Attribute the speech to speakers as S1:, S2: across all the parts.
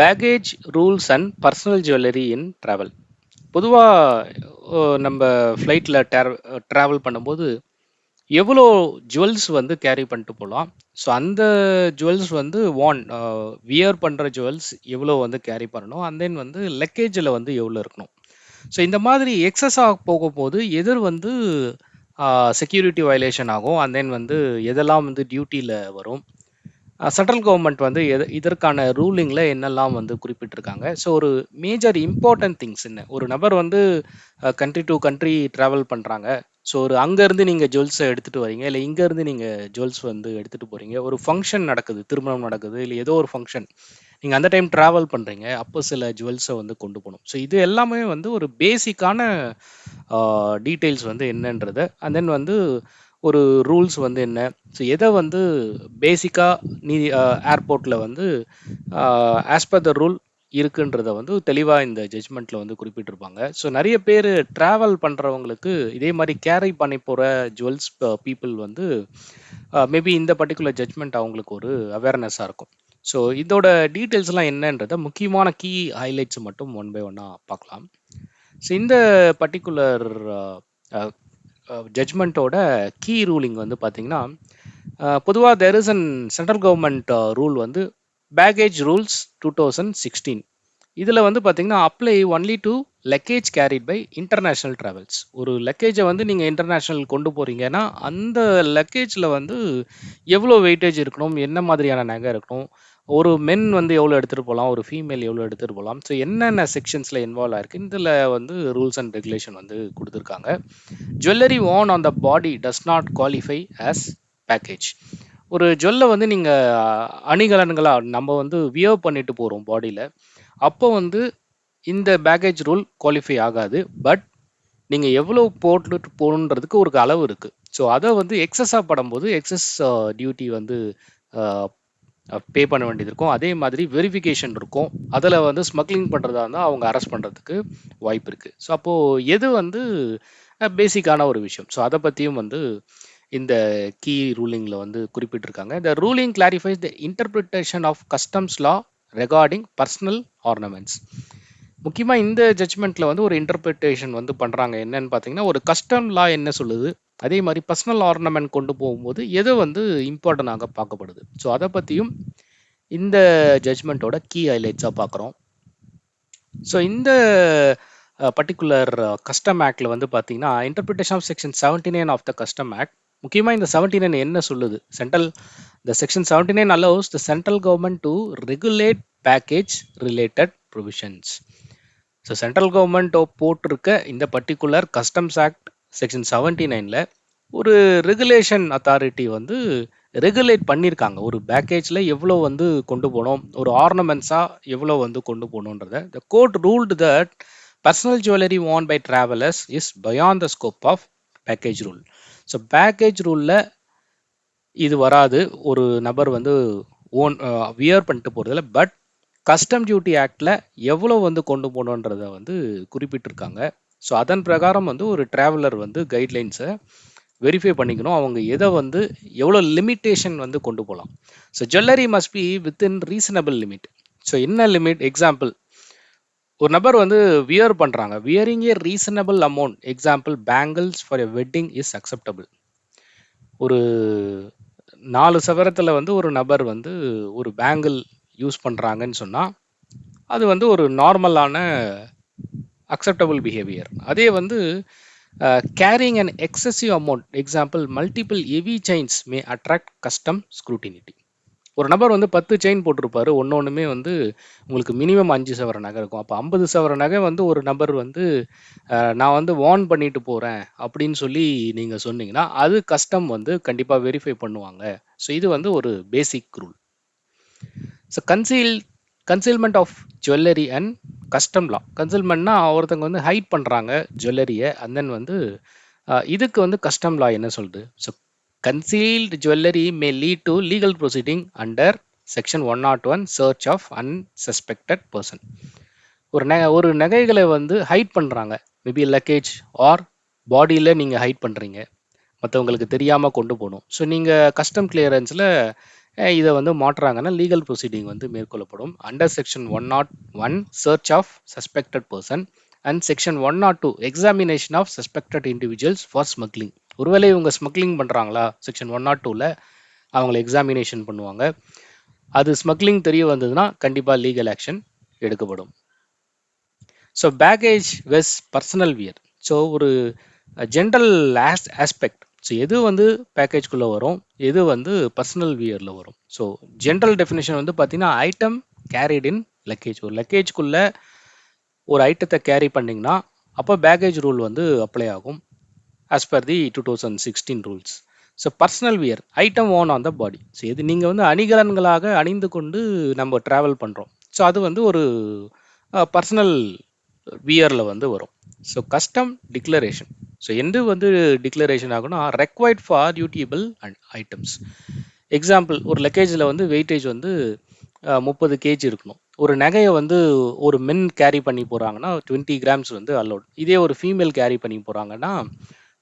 S1: Baggage rules and personal jewellery in travel பொதுவாக நம்ம ஃப்ளைட்டில் ட்ராவல் பண்ணும்போது எவ்வளோ ஜுவல்ஸ் வந்து கேரி பண்ணிட்டு போகலாம்? ஸோ அந்த ஜுவல்ஸ் வந்து வான் வியர் பண்ணுற ஜுவல்ஸ் எவ்வளோ வந்து கேரி பண்ணணும்? அண்ட் தென் வந்து லக்கேஜில் வந்து எவ்வளோ இருக்கணும்? ஸோ இந்த மாதிரி எக்ஸஸாக போகும்போது எதிர் வந்து செக்யூரிட்டி வயலேஷன் ஆகும். அண்ட் தென் வந்து எதெல்லாம் வந்து டியூட்டியில் வரும்? சென்ட்ரல் கவர்மெண்ட் வந்து இதற்கான ரூலிங்கில் என்னெல்லாம் வந்து குறிப்பிட்டிருக்காங்க. ஸோ ஒரு மேஜர் இம்பார்ட்டன்ட் திங்ஸ் என்ன? ஒரு நபர் வந்து கண்ட்ரி டு கண்ட்ரி ட்ராவல் பண்ணுறாங்க ஸோ ஒரு அங்கேருந்து நீங்கள் ஜுவல்ஸை எடுத்துகிட்டு வரீங்க இல்லை இங்கேருந்து நீங்கள் ஜுவல்ஸ் வந்து எடுத்துகிட்டு போகிறீங்க ஒரு ஃபங்க்ஷன் நடக்குது திருமணம் நடக்குது இல்லை ஏதோ ஒரு ஃபங்க்ஷன் நீங்கள் அந்த டைம் ட்ராவல் பண்ணுறீங்க அப்போ சில ஜுவல்ஸை வந்து கொண்டு போகணும். ஸோ இது எல்லாமே வந்து ஒரு பேசிக்கான டீட்டெயில்ஸ் வந்து என்னன்றது அண்ட் தென் வந்து ஒரு ரூல்ஸ் வந்து என்ன? ஸோ எதை வந்து பேசிக்காக நீ ஏர்போர்ட்டில் வந்து ஆஸ் பர் த ரூல் இருக்குன்றத வந்து தெளிவாக இந்த ஜட்ஜ்மெண்ட்டில் வந்து குறிப்பிட்டிருப்பாங்க. ஸோ நிறைய பேர் ட்ராவல் பண்ணுறவங்களுக்கு இதே மாதிரி கேரி பண்ணி போகிற ஜுவல்ஸ் பீப்புள் வந்து மேபி இந்த பர்டிகுலர் ஜட்ஜ்மெண்ட் அவங்களுக்கு ஒரு அவேர்னஸாக இருக்கும். ஸோ இதோட டீட்டெயில்ஸ்லாம் என்னன்றத முக்கியமான கீ ஹைலைட்ஸ் மட்டும் ஒன் பை ஒன்னாக பார்க்கலாம். ஸோ இந்த பர்டிகுலர் ஜட்ஜ்மெண்ட்டோட கீ ரூலிங் வந்து பார்த்தீங்கன்னா பொதுவாக there is an central government rule வந்து baggage rules two thousand sixteen இதில் வந்து பார்த்தீங்கன்னா apply only to luggage carried by international travels ஒரு லக்கேஜை வந்து நீங்கள் இன்டர்நேஷ்னல் கொண்டு போகிறீங்கன்னா அந்த லக்கேஜில் வந்து எவ்வளோ வெயிட்டேஜ் இருக்கணும் என்ன மாதிரியான நகை இருக்கணும் ஒரு மென் வந்து எவ்வளோ எடுத்துகிட்டு போகலாம் ஒரு ஃபீமேல் எவ்வளோ எடுத்துகிட்டு போகலாம் ஸோ என்னென்ன செக்ஷன்ஸில் இன்வால்வ் ஆயிருக்கு இதில் வந்து ரூல்ஸ் அண்ட் ரெகுலேஷன் வந்து கொடுத்துருக்காங்க. Jewellery worn on the body does not qualify as baggage ஒரு ஜுவல்லை வந்து நீங்கள் அணிகலன்களாக நம்ம வந்து வியர் பண்ணிட்டு போகிறோம் பாடியில். அப்போ வந்து இந்த பேக்கேஜ் ரூல் குவாலிஃபை ஆகாது. பட் நீங்கள் எவ்வளோ போட்டுட்டு போகணுன்றதுக்கு ஒரு அளவு இருக்குது ஸோ அதை வந்து எக்ஸஸாக படும்போது எக்ஸஸ் டியூட்டி வந்து பே பண்ண வேண்டியது இருக்கும். அதே மாதிரி வெரிஃபிகேஷன் இருக்கும். அதில் வந்து ஸ்மக்லிங் பண்ணுறதா இருந்தால் அவங்க அரெஸ்ட் பண்ணுறதுக்கு வாய்ப்பு இருக்குது ஸோ அப்போது எது வந்து பேசிக்கான ஒரு விஷயம். ஸோ அதை பற்றியும் வந்து இந்த கீ ரூலிங்கில் வந்து குறிப்பிட்டிருக்காங்க. இந்த ruling clarifies the interpretation of customs law regarding personal ornaments முக்கியமாக இந்த ஜட்ஜ்மெண்ட்டில் வந்து ஒரு இன்டர்பிரிட்டேஷன் வந்து பண்ணுறாங்க என்னன்னு பார்த்தீங்கன்னா ஒரு கஸ்டம் லா என்ன சொல்லுது? அதே மாதிரி பர்சனல் ஆர்னமெண்ட் கொண்டு போகும்போது எது வந்து இம்பார்ட்டண்டாக பார்க்கப்படுது? ஸோ அதை பற்றியும் இந்த ஜட்ஜ்மெண்ட்டோட கீ ஹைலைட்ஸாக பார்க்குறோம் ஸோ இந்த பர்டிகுலர் கஸ்டம் ஆக்டில் வந்து பார்த்தீங்கன்னா interpretation of section seventy nine of the custom act முக்கியமாக இந்த செவன்டி நைன் என்ன சொல்லுது? Central the section seventy nine allows the central government to regulate baggage related provisions so central government போட்டிருக்க இந்த particular customs act section seventy நைனில் ஒரு regulation authority வந்து regulate பண்ணியிருக்காங்க ஒரு பேக்கேஜில் எவ்வளோ வந்து கொண்டு போகணும் ஒரு ஆர்னமெண்ட்ஸாக எவ்வளோ வந்து கொண்டு போகணுன்றத the court ruled that personal jewellery worn by travellers is beyond the scope of baggage rule so baggage ரூலில் இது வராது. ஒரு நபர் வந்து ஓன் வியர் பண்ணிட்டு போகிறதில்ல பட் கஸ்டம் டியூட்டி ஆக்டில் எவ்வளோ வந்து கொண்டு போகணுன்றதை வந்து குறிப்பிட்டிருக்காங்க. ஸோ அதன் பிரகாரம் வந்து ஒரு ட்ராவலர் வந்து கைட்லைன்ஸை வெரிஃபை பண்ணிக்கணும். அவங்க எதை வந்து எவ்வளோ லிமிட்டேஷன் வந்து கொண்டு போகலாம். So jewellery must be within reasonable limit so என்ன லிமிட் எக்ஸாம்பிள் ஒரு நபர் வந்து வியர் பண்ணுறாங்க wearing a reasonable amount. Example bangles for a wedding is acceptable ஒரு நாலு சவரத்தில் வந்து ஒரு நபர் வந்து ஒரு பேங்கிள் யூஸ் பண்ணுறாங்கன்னு சொன்னால் அது வந்து ஒரு நார்மலான அக்செப்டபிள் பிஹேவியர் அதே வந்து carrying and excessive amount example multiple heavy chains may attract custom scrutiny ஒரு நபர் வந்து பத்து செயின் போட்டிருப்பாரு. ஒன்று ஒன்றுமே வந்து உங்களுக்கு மினிமம் அஞ்சு சவர நகை இருக்கும். அப்போ ஐம்பது சவர நகை வந்து ஒரு நபர் வந்து நான் வந்து வார்ன் பண்ணிட்டு போகிறேன் அப்படின்னு சொல்லி நீங்கள் சொன்னீங்கன்னா அது கஸ்டம் வந்து கண்டிப்பாக வெரிஃபை பண்ணுவாங்க. ஸோ இது வந்து ஒரு basic rule so conceal concealment of jewellery and custom law கன்சீல்மெண்ட்னா ஒருத்தவங்க வந்து ஹைட் பண்ணுறாங்க ஜுவல்லரியை அண்ட் தென் வந்து இதுக்கு வந்து கஸ்டம் லா என்ன சொல்லுது? So concealed jewellery may lead to legal proceeding under section one naught one search of unsuspected person ஒரு நகை ஒரு நகைகளை வந்து ஹைட் பண்ணுறாங்க மேபி லக்கேஜ் ஆர் பாடியில் நீங்கள் ஹைட் பண்ணுறீங்க மற்றவங்களுக்கு தெரியாமல் கொண்டு போகணும். ஸோ நீங்கள் கஸ்டம் கிளியரன்ஸில் இதை வந்து மாற்றுறாங்கன்னா லீகல் ப்ரொசீடிங் வந்து மேற்கொள்ளப்படும். Under section one naught one search of suspected person and section one naught two examination of suspected individuals for smuggling ஒருவேளை இவங்க ஸ்மக்லிங் பண்ணுறாங்களா செக்ஷன் ஒன் நாட் டூவில் அவங்கள எக்ஸாமினேஷன் பண்ணுவாங்க. அது ஸ்மக்லிங் தெரிய வந்ததுன்னா கண்டிப்பாக லீகல் ஆக்ஷன் எடுக்கப்படும். So baggage versus personal wear so ஒரு ஜென்ரல் ஆஸ் ஆஸ்பெக்ட் ஸோ எது வந்து பேக்கேஜ்குள்ளே வரும்? எது வந்து பர்சனல் வியரில் வரும்? ஸோ ஜென்ரல் டெஃபினேஷன் வந்து பார்த்தீங்கன்னா ஐட்டம் கேரிட் இன் லக்கேஜ் ஒரு லக்கேஜ்குள்ளே ஒரு ஐட்டத்தை கேரி பண்ணிங்கன்னா அப்போ பேக்கேஜ் ரூல் வந்து அப்ளை ஆகும். As per the two thousand sixteen rules so personal wear item worn on the body so இது நீங்கள் வந்து அணிகலன்களாக அணிந்து கொண்டு நம்ம ட்ராவல் பண்ணுறோம் ஸோ அது வந்து ஒரு பர்சனல் வியரில் வந்து வரும். ஸோ கஸ்டம் டிக்ளரேஷன் ஸோ எந்த வந்து டிக்ளரேஷன் ஆகும்னா required for dutiable and items example ஒரு லக்கேஜில் வந்து வெயிட்டேஜ் வந்து முப்பது கேஜி இருக்கணும். ஒரு நகையை வந்து ஒரு மென் கேரி பண்ணி போகிறாங்கன்னா டுவெண்ட்டி கிராம்ஸ் வந்து அலோட் இதே ஒரு ஃபீமேல் கேரி பண்ணி போகிறாங்கன்னா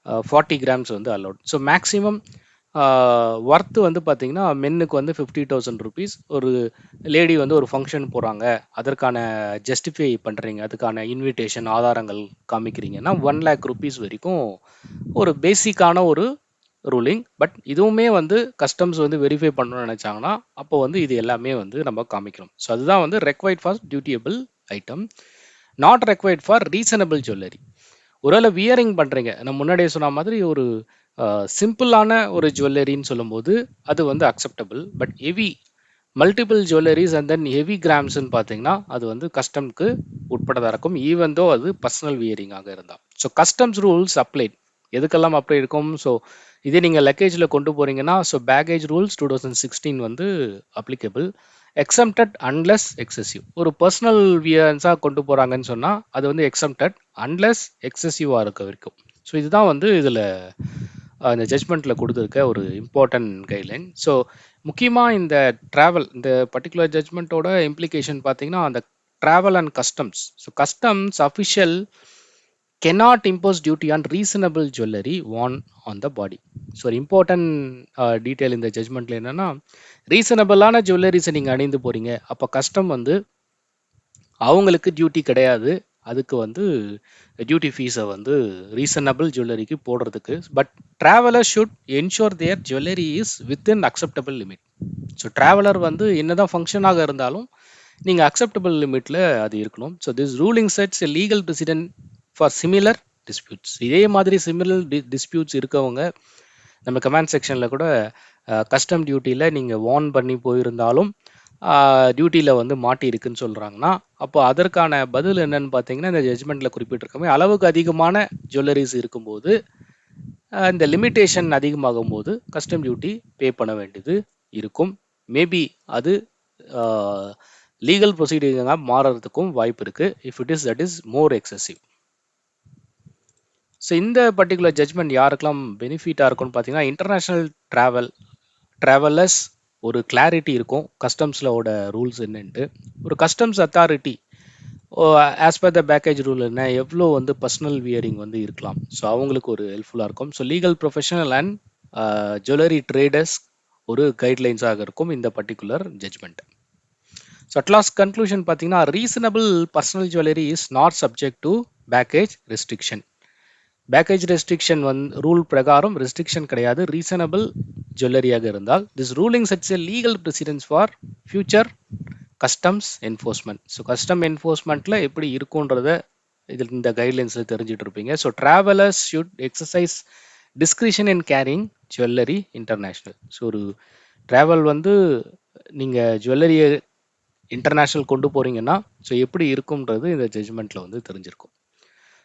S1: ஃபார்ட்டி கிராம்ஸ் வந்து அலோட் ஸோ மேக்ஸிமம் ஒர்த்து வந்து பார்த்தீங்கன்னா மென்னுக்கு வந்து ஃபிஃப்டி தௌசண்ட் ருபீஸ் ஒரு லேடி வந்து ஒரு ஃபங்க்ஷன் போகிறாங்க அதற்கான ஜஸ்டிஃபை பண்ணுறீங்க அதுக்கான இன்விடேஷன் ஆதாரங்கள் காமிக்கிறீங்கன்னா ஒன் லேக் ருபீஸ் வரைக்கும் ஒரு பேசிக்கான ஒரு ரூலிங் பட் இதுவுமே வந்து கஸ்டம்ஸ் வந்து வெரிஃபை பண்ணணும்னு நினச்சாங்கன்னா அப்போ வந்து இது எல்லாமே வந்து நம்ம காமிக்கிறோம். ஸோ அதுதான் வந்து required for dutiable item not required for reasonable jewellery ஒருவேளை வியரிங் பண்ணுறீங்க நான் முன்னாடியே சொன்ன மாதிரி ஒரு சிம்பிளான ஒரு ஜுவல்லரின்னு சொல்லும்போது அது வந்து acceptable but heavy multiple jewelleries and then heavy கிராம்ஸ்ன்னு பார்த்தீங்கன்னா அது வந்து கஸ்டம்க்கு உட்பட்டதாக இருக்கும். ஈவன் தோ அது பர்சனல் வியரிங்காக இருந்தால். ஸோ கஸ்டம்ஸ் ரூல்ஸ் அப்ளைட் எதுக்கெல்லாம் அப்ளை இருக்கும்? ஸோ இதே நீங்கள் லக்கேஜில் கொண்டு போகிறீங்கன்னா so baggage rules two thousand sixteen வந்து அப்ளிகபிள் எக்ஸம்டட் அன்லெஸ் எக்ஸசிவ் ஒரு பர்சனல் வியன்ஸாக கொண்டு போகிறாங்கன்னு சொன்னால் அது வந்து எக்ஸம்டட் அன்லெஸ் எக்ஸசிவாக இருக்க வரைக்கும். ஸோ இதுதான் வந்து இதில் அந்த ஜட்மெண்ட்டில் கொடுத்துருக்க ஒரு இம்பார்ட்டன்ட் கைட்லைன் ஸோ முக்கியமாக இந்த ட்ராவல் இந்த பர்டிகுலர் ஜட்மெண்ட்டோட இம்ப்ளிகேஷன் பார்த்தீங்கன்னா அந்த travel and customs so customs official cannot impose duty on reasonable jewelry worn on the body. So ஒரு இம்பார்ட்டன்ட் டீட்டெயில் இந்த ஜட்மெண்ட்ல என்னன்னா ரீசனபிளான ஜுவல்லரிஸை நீங்கள் அணிந்து போறீங்க. அப்போ கஸ்டம் வந்து அவங்களுக்கு டியூட்டி கிடையாது. அதுக்கு வந்து டியூட்டி ஃபீஸை வந்து ரீசனபிள் ஜுவல்லரிக்கு போடுறதுக்கு. But traveller should ensure their jewellery is within acceptable limit so traveller வந்து என்னதான் ஃபங்க்ஷனாக இருந்தாலும் நீங்கள் அக்செப்டபிள் லிமிட்டில் அது இருக்கணும். So this ruling sets a legal precedent for similar disputes இதே மாதிரி சிமிலர் டி டிஸ்பியூட்ஸ் இருக்கவங்க நம்ம கமெண்ட் செக்ஷனில் கூட கஸ்டம் டியூட்டியில் நீங்கள் வார்ன் பண்ணி போயிருந்தாலும் டியூட்டியில் வந்து மாட்டி இருக்குன்னு சொல்கிறாங்கன்னா அப்போ அதற்கான பதில் என்னன்னு பார்த்தீங்கன்னா இந்த ஜட்மெண்ட்டில் குறிப்பிட்டிருக்கமே. அளவுக்கு அதிகமான ஜுவல்லரிஸ் இருக்கும்போது இந்த லிமிட்டேஷன் அதிகமாகும் போது கஸ்டம் டியூட்டி பே பண்ண வேண்டியது இருக்கும். மேபி அது லீகல் ப்ரொசீடிங்காக மாறுறதுக்கும் வாய்ப்பு இருக்குது if it is that is more excessive so இந்த பர்டிகுலர் ஜட்மெண்ட் யாருக்கெல்லாம் பெனிஃபிட்டாக இருக்கும்னு பார்த்தீங்கன்னா இன்டர்நேஷ்னல் ட்ராவல் ட்ராவலர்ஸ் ஒரு கிளாரிட்டி இருக்கும். கஸ்டம்ஸில் ரூல்ஸ் என்னன்ட்டு. ஒரு customs authority as per the baggage rule என்ன எவ்வளோ வந்து பர்சனல் வியரிங் வந்து இருக்கலாம். ஸோ அவங்களுக்கு ஒரு ஹெல்ப்ஃபுல்லாக இருக்கும். So legal professional and jewellery traders ஒரு கைட்லைன்ஸாக இருக்கும் இந்த particular judgment so at last conclusion பார்த்தீங்கன்னா reasonable personal jewellery is not subject to baggage restriction baggage restriction வந் ரூல் பிரகாரம் ரெஸ்ட்ரிக்ஷன் கிடையாது. ரீசனபிள் ஜுவல்லரியாக இருந்தால் this ruling sets a legal precedence for future customs enforcement so custom என்ஃபோர்ஸ்மெண்ட்டில் எப்படி இருக்குன்றத இதில் இந்த கைட்லைன்ஸில் தெரிஞ்சுட்டு இருப்பீங்க. So travellers should exercise discretion in carrying jewellery international so ஒரு ட்ராவல் வந்து நீங்கள் ஜுவல்லரியை இன்டர்நேஷ்னல் கொண்டு போகிறீங்கன்னா ஸோ எப்படி இருக்கும்ன்றது இந்த ஜட்ஜ்மெண்ட்டில் வந்து தெரிஞ்சிருக்கும்.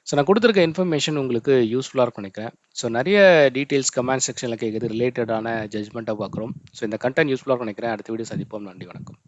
S1: ஸோ நான் கொடுத்துருக்க இன்ஃபர்மேஷன் உங்களுக்கு யூஸ்ஃபுல்லாக இருக்கும் நினைக்கிறேன். ஸோ நிறைய டீட்டெயில்ஸ் கமெண்ட் செக்ஷனில் கேட்குறது ரிலேட்டடான ஜட்ஜ்மெண்ட்டாக பார்க்குறோம். ஸோ இந்த கண்டென்ட் யூஸ்ஃபுல்லாக இருக்கும் நினைக்கிறேன். அடுத்த வீடியோ சந்திப்போம். நன்றி வணக்கம்.